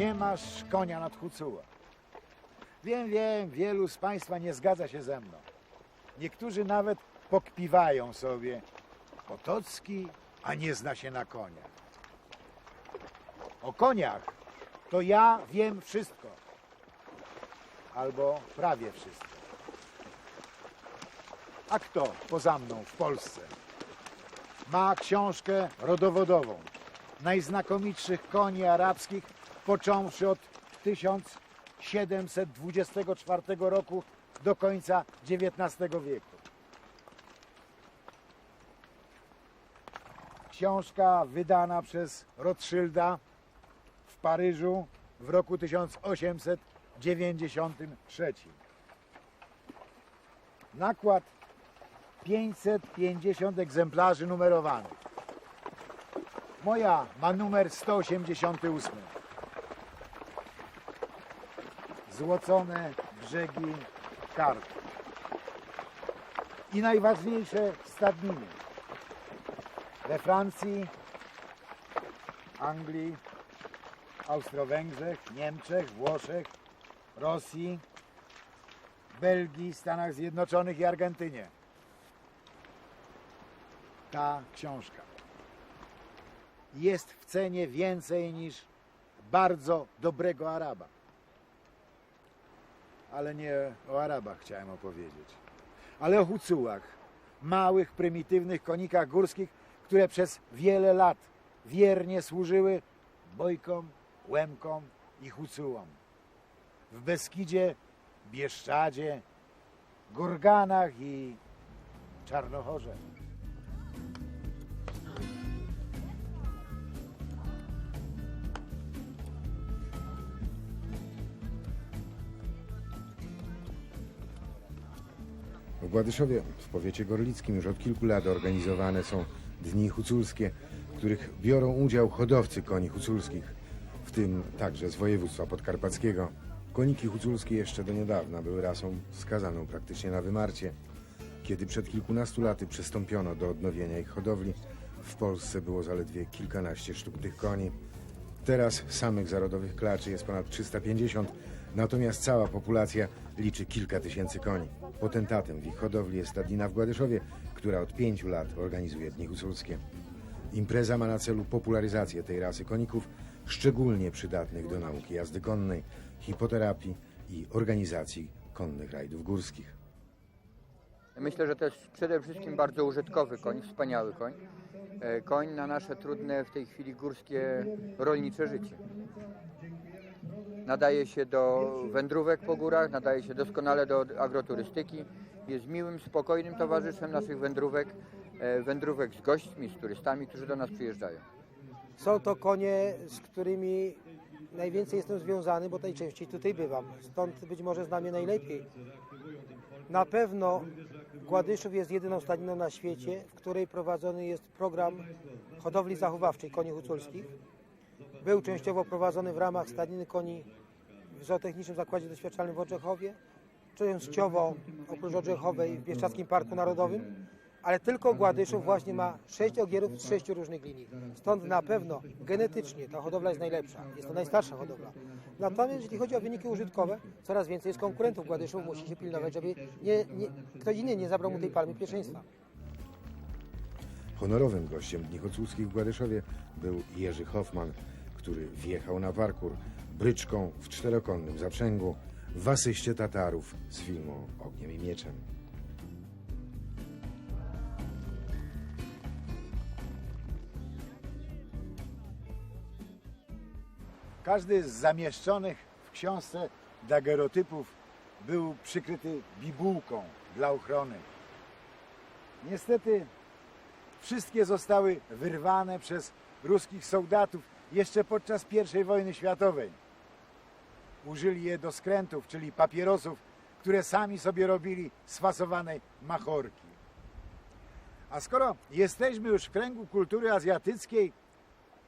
Nie masz konia nad Hucuła. Wiem, wiem, wielu z Państwa nie zgadza się ze mną. Niektórzy nawet pokpiwają sobie. Potocki, a nie zna się na koniach. O koniach to ja wiem wszystko. Albo prawie wszystko. A kto poza mną w Polsce ma książkę rodowodową najznakomitszych koni arabskich, począwszy od 1724 roku do końca XIX wieku. Książka wydana przez Rothschilda w Paryżu w roku 1893. Nakład 550 egzemplarzy numerowanych. Moja ma numer 188. Złocone brzegi karku. I najważniejsze stadniny. We Francji, Anglii, Austro-Węgrzech, Niemczech, Włoszech, Rosji, Belgii, Stanach Zjednoczonych i Argentynie. Ta książka jest w cenie więcej niż bardzo dobrego Araba. Ale nie o Arabach chciałem opowiedzieć, ale o hucułach, małych, prymitywnych konikach górskich, które przez wiele lat wiernie służyły bojkom, łemkom i hucułom. W Beskidzie, Bieszczadzie, Gorganach i Czarnochorze. W Gładyszowie, w powiecie gorlickim, już od kilku lat organizowane są dni huculskie, w których biorą udział hodowcy koni huculskich, w tym także z województwa podkarpackiego. Koniki huculskie jeszcze do niedawna były rasą skazaną praktycznie na wymarcie. Kiedy przed kilkunastu laty przystąpiono do odnowienia ich hodowli, w Polsce było zaledwie kilkanaście sztuk tych koni. Teraz samych zarodowych klaczy jest ponad 350, natomiast cała populacja liczy kilka tysięcy koni. Potentatem w ich hodowli jest stadnina w Gładyszowie, która od pięciu lat organizuje Dni Huculskie. Impreza ma na celu popularyzację tej rasy koników, szczególnie przydatnych do nauki jazdy konnej, hipoterapii i organizacji konnych rajdów górskich. Myślę, że to jest przede wszystkim bardzo użytkowy koń, wspaniały koń. E, Koń na nasze trudne w tej chwili górskie rolnicze życie. Nadaje się do wędrówek po górach, nadaje się doskonale do agroturystyki. Jest miłym, spokojnym towarzyszem naszych wędrówek, e, wędrówek z gośćmi, z turystami, którzy do nas przyjeżdżają. Są to konie, z którymi najwięcej jestem związany, bo najczęściej tutaj bywam. Stąd być może znam je najlepiej. Na pewno Gładyszów jest jedyną stadniną na świecie, w której prowadzony jest program hodowli zachowawczej koni huculskich. Był częściowo prowadzony w ramach stadniny koni w Zootechnicznym Zakładzie Doświadczalnym w Odrzechowie, częściowo oprócz Odrzechowej w Bieszczadzkim Parku Narodowym, ale tylko Gładyszów właśnie ma sześć ogierów z sześciu różnych linii. Stąd na pewno genetycznie ta hodowla jest najlepsza. Jest to najstarsza hodowla. Natomiast jeśli chodzi o wyniki użytkowe, coraz więcej jest konkurentów Gładyszów. Musi się pilnować, żeby nie, nie, ktoś inny nie zabrał mu tej palmy pierwszeństwa. Honorowym gościem Dni Huculskich w Gładyszowie był Jerzy Hoffman, który wjechał na parkur bryczką w czterokonnym zaprzęgu w asyście Tatarów z filmu Ogniem i Mieczem. Każdy z zamieszczonych w książce dagerotypów był przykryty bibułką dla ochrony. Niestety wszystkie zostały wyrwane przez ruskich soldatów jeszcze podczas I wojny światowej. Użyli je do skrętów, czyli papierosów, które sami sobie robili z fasowanej machorki. A skoro jesteśmy już w kręgu kultury azjatyckiej,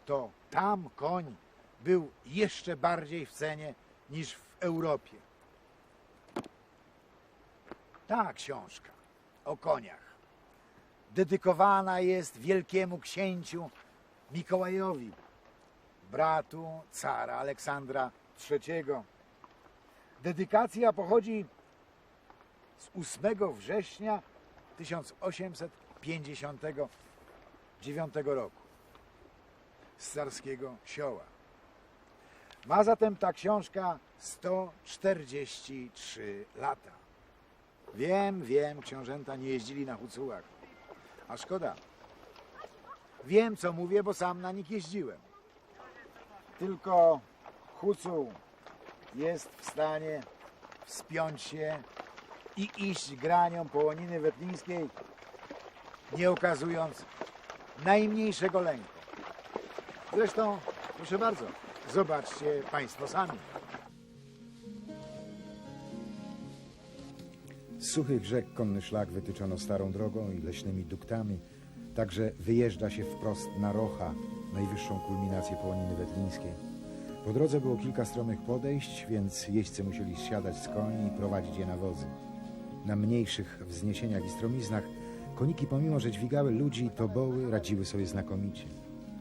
to tam koń był jeszcze bardziej w cenie niż w Europie. Ta książka o koniach dedykowana jest wielkiemu księciu Mikołajowi, bratu cara Aleksandra III. Dedykacja pochodzi z 8 września 1859 roku z carskiego sioła. Ma zatem ta książka 143 lata. Wiem, wiem, książęta nie jeździli na hucułach. A szkoda. Wiem, co mówię, bo sam na nich jeździłem. Tylko hucuł jest w stanie wspiąć się i iść granią połoniny wetlińskiej, nie okazując najmniejszego lęku. Zresztą, proszę bardzo, zobaczcie Państwo sami. Z suchych rzek konny szlak wytyczono starą drogą i leśnymi duktami. Także wyjeżdża się wprost na Rocha, najwyższą kulminację połoniny wetlińskiej. Po drodze było kilka stromych podejść, więc jeźdźcy musieli zsiadać z koni i prowadzić je na wozy. Na mniejszych wzniesieniach i stromiznach koniki, pomimo że dźwigały ludzi i toboły, radziły sobie znakomicie.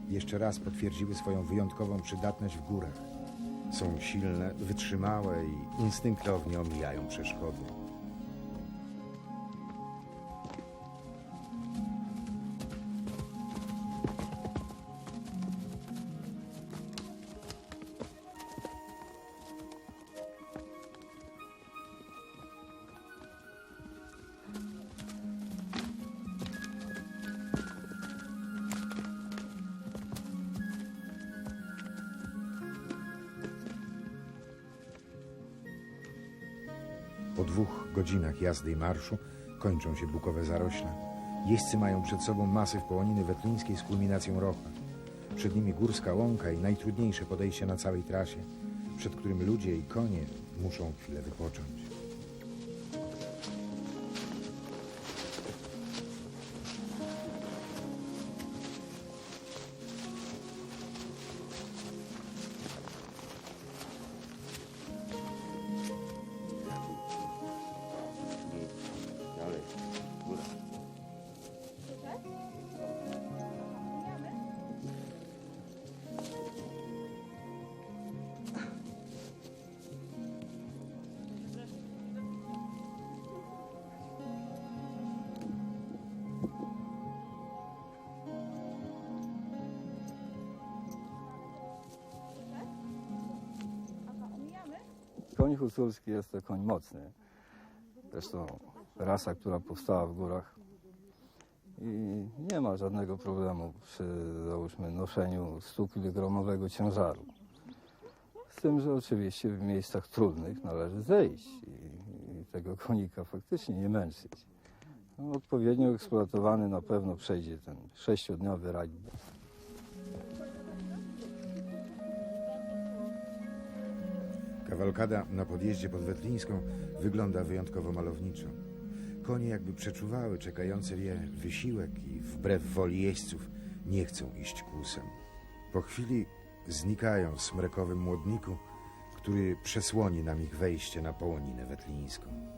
Jeszcze raz potwierdziły swoją wyjątkową przydatność w górach. Są silne, wytrzymałe i instynktownie omijają przeszkody. Po dwóch godzinach jazdy i marszu kończą się bukowe zarośla. Jeźdźcy mają przed sobą masyw połoniny wetlińskiej z kulminacją rocha. Przed nimi górska łąka i najtrudniejsze podejście na całej trasie, przed którym ludzie i konie muszą chwilę wypocząć. Koń huculski jest to koń mocny. Zresztą rasa, która powstała w górach i nie ma żadnego problemu przy załóżmy noszeniu 100 kg ciężaru. Z tym, że oczywiście w miejscach trudnych należy zejść i, i tego konika faktycznie nie męczyć. No, odpowiednio eksploatowany na pewno przejdzie ten sześciodniowy rajd. Kawalkada na podjeździe pod Wetlińską wygląda wyjątkowo malowniczo. Konie jakby przeczuwały czekający je wysiłek i wbrew woli jeźdźców nie chcą iść kłusem. Po chwili znikają w smrekowym młodniku, który przesłoni nam ich wejście na połoninę wetlińską.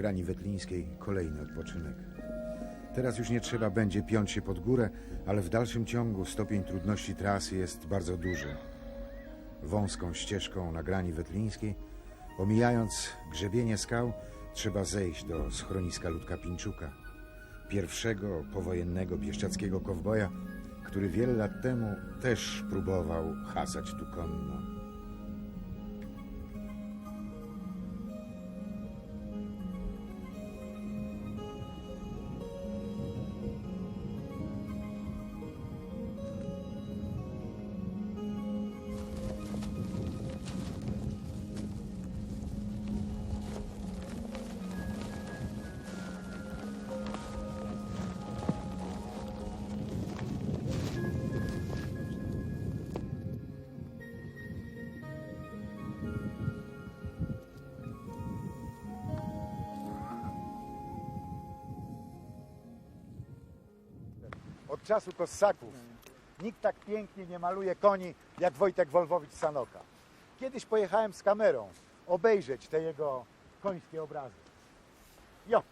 Grani wetlińskiej kolejny odpoczynek. Teraz już nie trzeba będzie piąć się pod górę, ale w dalszym ciągu stopień trudności trasy jest bardzo duży. Wąską ścieżką na grani wetlińskiej, omijając grzebienie skał, trzeba zejść do schroniska Ludka Pińczuka, pierwszego powojennego bieszczadzkiego kowboja, który wiele lat temu też próbował hasać tu konno. Od czasu Kossaków nikt tak pięknie nie maluje koni jak Wojtek Wolwowicz Sanoka. Kiedyś pojechałem z kamerą obejrzeć te jego końskie obrazy. Jo,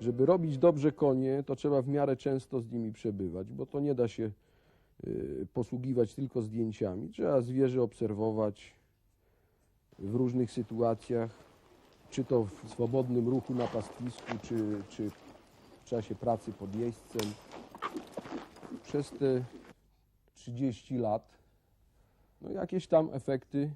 Żeby robić dobrze konie, to trzeba w miarę często z nimi przebywać, bo to nie da się y, posługiwać tylko zdjęciami. Trzeba zwierzę obserwować w różnych sytuacjach, czy to w swobodnym ruchu na pastwisku, czy, czy w czasie pracy pod jeźdźcem. Przez te 30 lat no jakieś tam efekty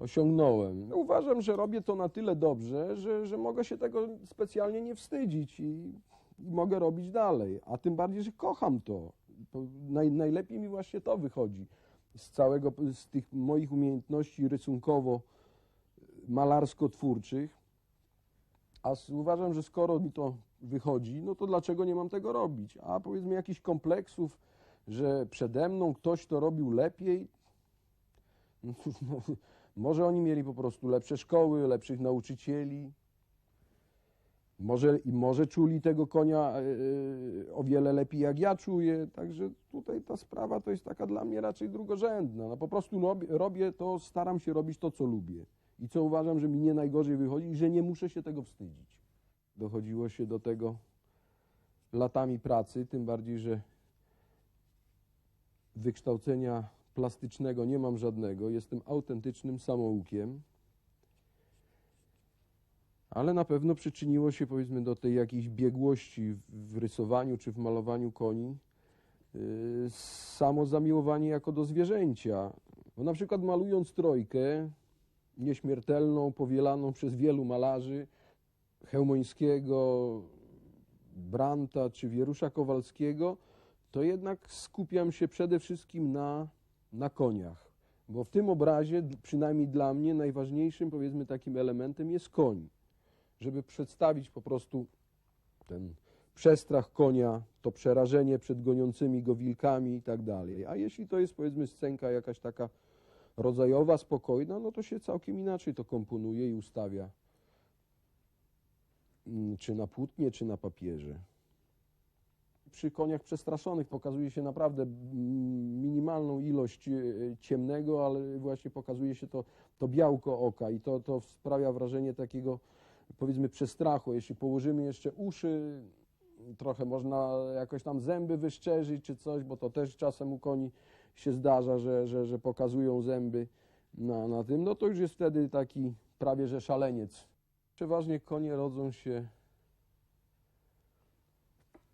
osiągnąłem. No uważam, że robię to na tyle dobrze, że, że mogę się tego specjalnie nie wstydzić i, i mogę robić dalej. A tym bardziej, że kocham to. naj, najlepiej mi właśnie to wychodzi z całego, z tych moich umiejętności rysunkowo-malarsko-twórczych. A s- uważam, że skoro mi to wychodzi, no to dlaczego nie mam tego robić? A powiedzmy jakichś kompleksów, że przede mną ktoś to robił lepiej, no no, może oni mieli po prostu lepsze szkoły, lepszych nauczycieli. Może, I może czuli tego konia e, o wiele lepiej jak ja czuję. Także tutaj ta sprawa to jest taka dla mnie raczej drugorzędna. No po prostu robię, robię to, staram się robić to, co lubię. I co uważam, że mi nie najgorzej wychodzi i że nie muszę się tego wstydzić. Dochodziło się do tego latami pracy, tym bardziej, że wykształcenia plastycznego nie mam żadnego. Jestem autentycznym samoukiem. Ale na pewno przyczyniło się powiedzmy do tej jakiejś biegłości w- rysowaniu czy w malowaniu koni yy, samo zamiłowanie jako do zwierzęcia. Bo na przykład malując trojkę nieśmiertelną, powielaną przez wielu malarzy, Chełmońskiego, Branta czy Wierusza Kowalskiego, to jednak skupiam się przede wszystkim na, na koniach. Bo w tym obrazie, przynajmniej dla mnie, najważniejszym powiedzmy takim elementem jest koń. Żeby przedstawić po prostu ten przestrach konia, to przerażenie przed goniącymi go wilkami i tak dalej. A jeśli to jest powiedzmy scenka jakaś taka rodzajowa, spokojna, no to się całkiem inaczej to komponuje i ustawia. Mm, Czy na płótnie, czy na papierze przy koniach przestraszonych pokazuje się naprawdę mm, minimalną ilość e, ciemnego, ale właśnie pokazuje się to, to białko oka i to, to sprawia wrażenie takiego powiedzmy przestrachu. Jeśli położymy jeszcze uszy, trochę można jakoś tam zęby wyszczerzyć czy coś, bo to też czasem u koni się zdarza, że, że, że pokazują zęby na, na tym, no to już jest wtedy taki prawie że szaleniec. Przeważnie konie rodzą się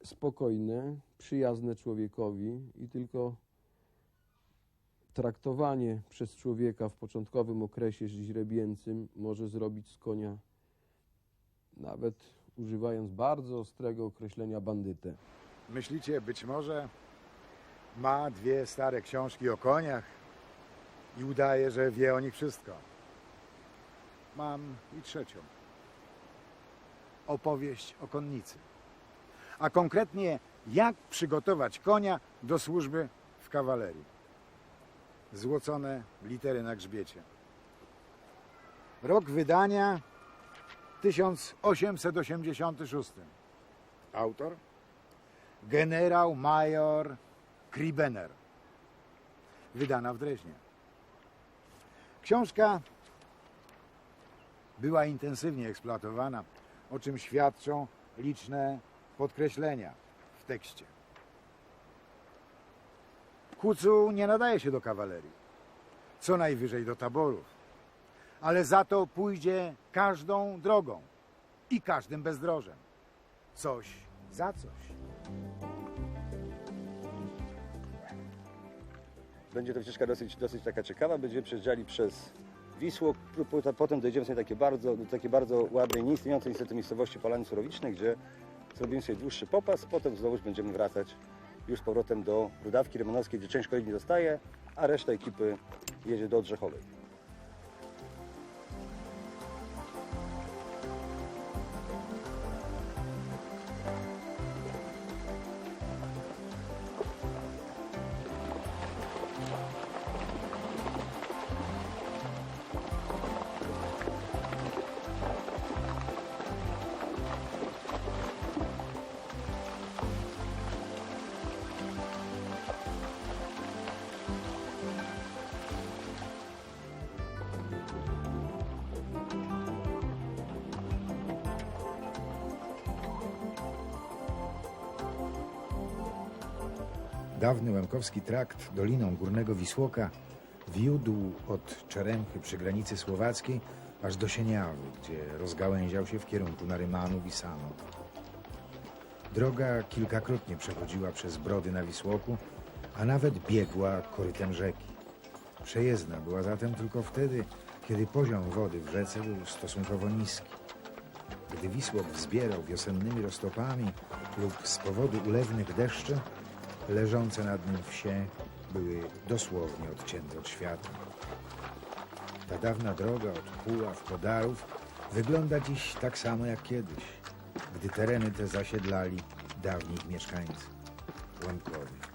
spokojne, przyjazne człowiekowi i tylko traktowanie przez człowieka w początkowym okresie źrebięcym może zrobić z konia, nawet używając bardzo ostrego określenia, bandytę. Myślicie, być może ma dwie stare książki o koniach i udaje, że wie o nich wszystko. Mam i trzecią. Opowieść o konnicy. A konkretnie, jak przygotować konia do służby w kawalerii. Złocone litery na grzbiecie. Rok wydania 1886. Autor generał major Kribener. Wydana w Dreźnie. Książka była intensywnie eksploatowana, o czym świadczą liczne podkreślenia w tekście. Kucu nie nadaje się do kawalerii, co najwyżej do taborów, ale za to pójdzie każdą drogą i każdym bezdrożem. Coś za coś. Będzie to ścieżka dosyć, dosyć taka ciekawa. Będziemy przejeżdżali przez Wisło, potem dojdziemy sobie takie bardzo, do takiej bardzo ładnej, nieistniejącej niestety miejscowości Polany Surowicznej, gdzie zrobimy sobie dłuższy popas, potem znowu będziemy wracać już z powrotem do Rudawki Rymanowskiej, gdzie część kolejni zostaje, a reszta ekipy jedzie do Odrzechowej. Dawny Łemkowski trakt doliną Górnego Wisłoka wiódł od Czeremchy przy granicy słowackiej aż do Sieniawy, gdzie rozgałęział się w kierunku Narymanów i Sanów. Droga kilkakrotnie przechodziła przez brody na Wisłoku, a nawet biegła korytem rzeki. Przejezdna była zatem tylko wtedy, kiedy poziom wody w rzece był stosunkowo niski. Gdy Wisłok wzbierał wiosennymi roztopami lub z powodu ulewnych deszczy, leżące nad nim wsie były dosłownie odcięte od świata. Ta dawna droga od Puław po Darów wygląda dziś tak samo jak kiedyś, gdy tereny te zasiedlali dawni mieszkańcy, Łemkowie.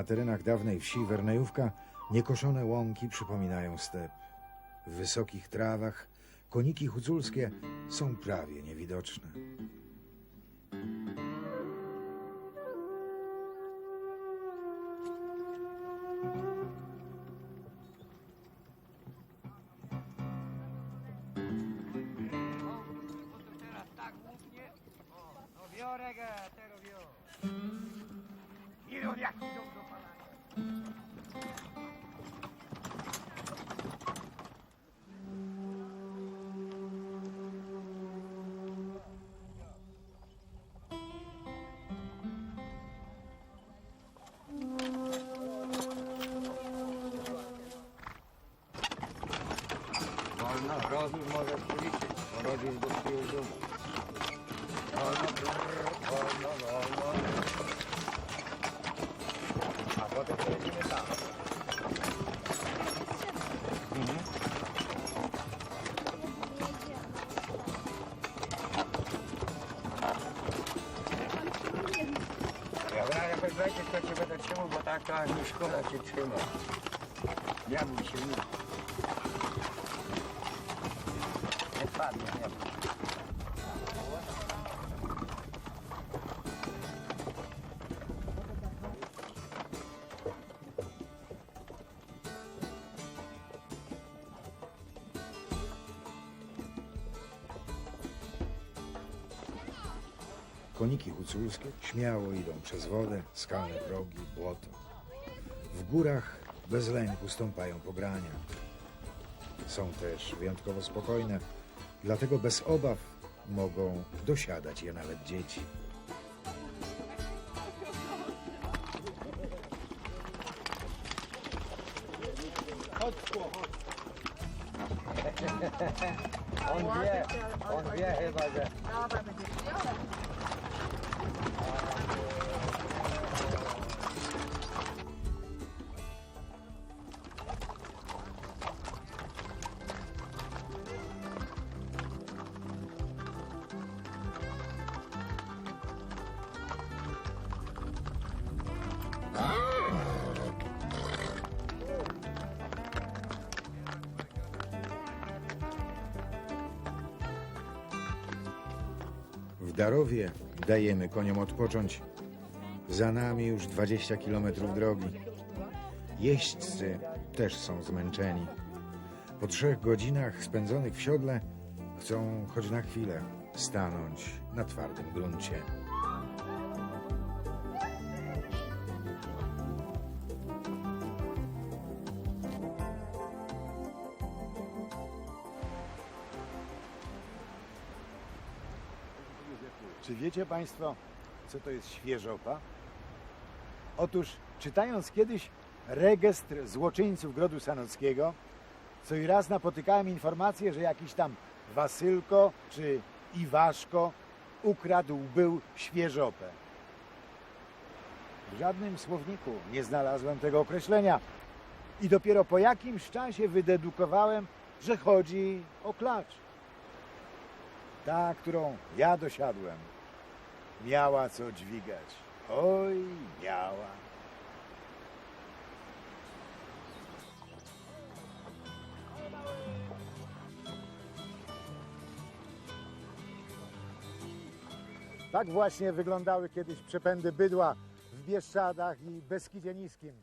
Na terenach dawnej wsi Wernejówka niekoszone łąki przypominają step. W wysokich trawach koniki huculskie są prawie niewidoczne. сразу надо кричать, она же быстрее дома. А вот это не так. Знаете, что типа, тебе зачем вот так а, мешком отчима? Ну, я бы чему. Koniki huculskie śmiało idą przez wodę, skalne progi, błoto. W górach bez lęku stąpają pogrania. Są też wyjątkowo spokojne, dlatego bez obaw mogą dosiadać je nawet dzieci. On wie, on wie chyba, że... W Darowie dajemy koniom odpocząć. Za nami już 20 kilometrów drogi. Jeźdźcy też są zmęczeni. Po trzech godzinach spędzonych w siodle chcą choć na chwilę stanąć na twardym gruncie. Wiecie Państwo, co to jest świeżopa? Otóż, czytając kiedyś regestr złoczyńców Grodu Sanockiego, co i raz napotykałem informację, że jakiś tam Wasylko czy Iwaszko ukradł był świeżopę. W żadnym słowniku nie znalazłem tego określenia i dopiero po jakimś czasie wydedukowałem, że chodzi o klacz. Ta, którą ja dosiadłem, miała co dźwigać. Oj, miała. Tak właśnie wyglądały kiedyś przepędy bydła w Bieszczadach i Beskidzie Niskim.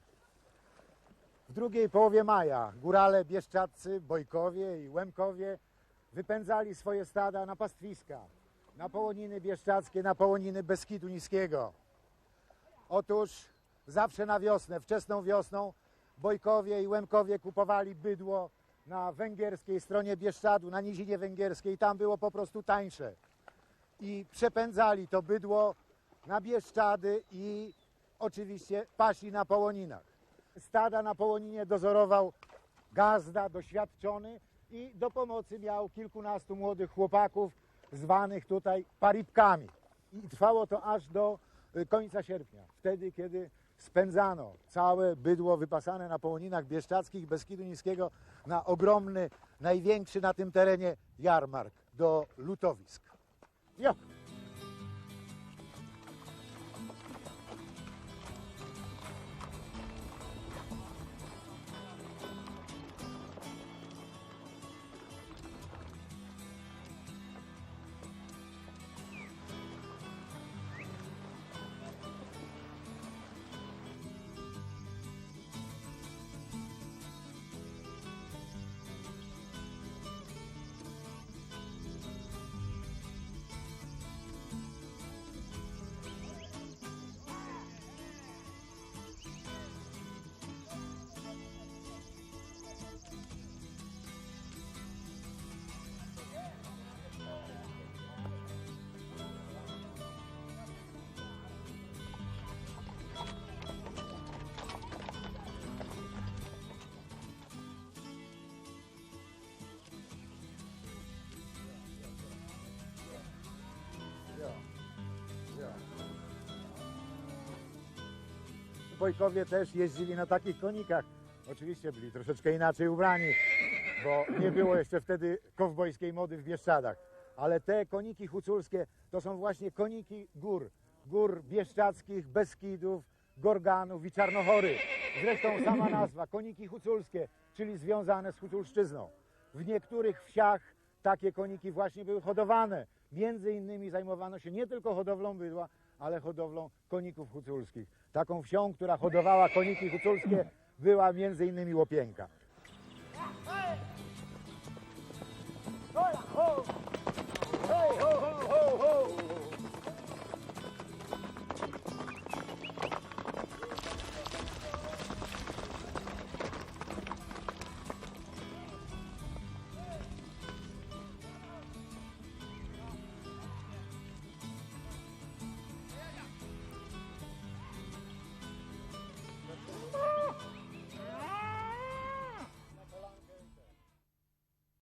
W drugiej połowie maja górale bieszczadcy, Bojkowie i Łemkowie wypędzali swoje stada na pastwiska, na połoniny bieszczadzkie, na połoniny Beskidu Niskiego. Otóż zawsze na wiosnę, wczesną wiosną Bojkowie i Łemkowie kupowali bydło na węgierskiej stronie Bieszczadu, na nizinie węgierskiej. Tam było po prostu tańsze i przepędzali to bydło na Bieszczady i oczywiście pasi na Połoninach. Stada na Połoninie dozorował gazda doświadczony i do pomocy miał kilkunastu młodych chłopaków zwanych tutaj paripkami. I trwało to aż do y, końca sierpnia, wtedy kiedy spędzano całe bydło wypasane na Połoninach Bieszczadzkich Beskidu Niskiego na ogromny, największy na tym terenie jarmark do lutowisk. Jo. Wojkowie też jeździli na takich konikach. Oczywiście byli troszeczkę inaczej ubrani, bo nie było jeszcze wtedy kowbojskiej mody w Bieszczadach. Ale te koniki huculskie to są właśnie koniki gór. Gór bieszczadzkich, Beskidów, Gorganów i Czarnochory. Zresztą sama nazwa, koniki huculskie, czyli związane z Huculszczyzną. W niektórych wsiach takie koniki właśnie były hodowane. Między innymi zajmowano się nie tylko hodowlą bydła, ale hodowlą koników huculskich. Taką wsią, która hodowała koniki huculskie była między innymi Łopienka.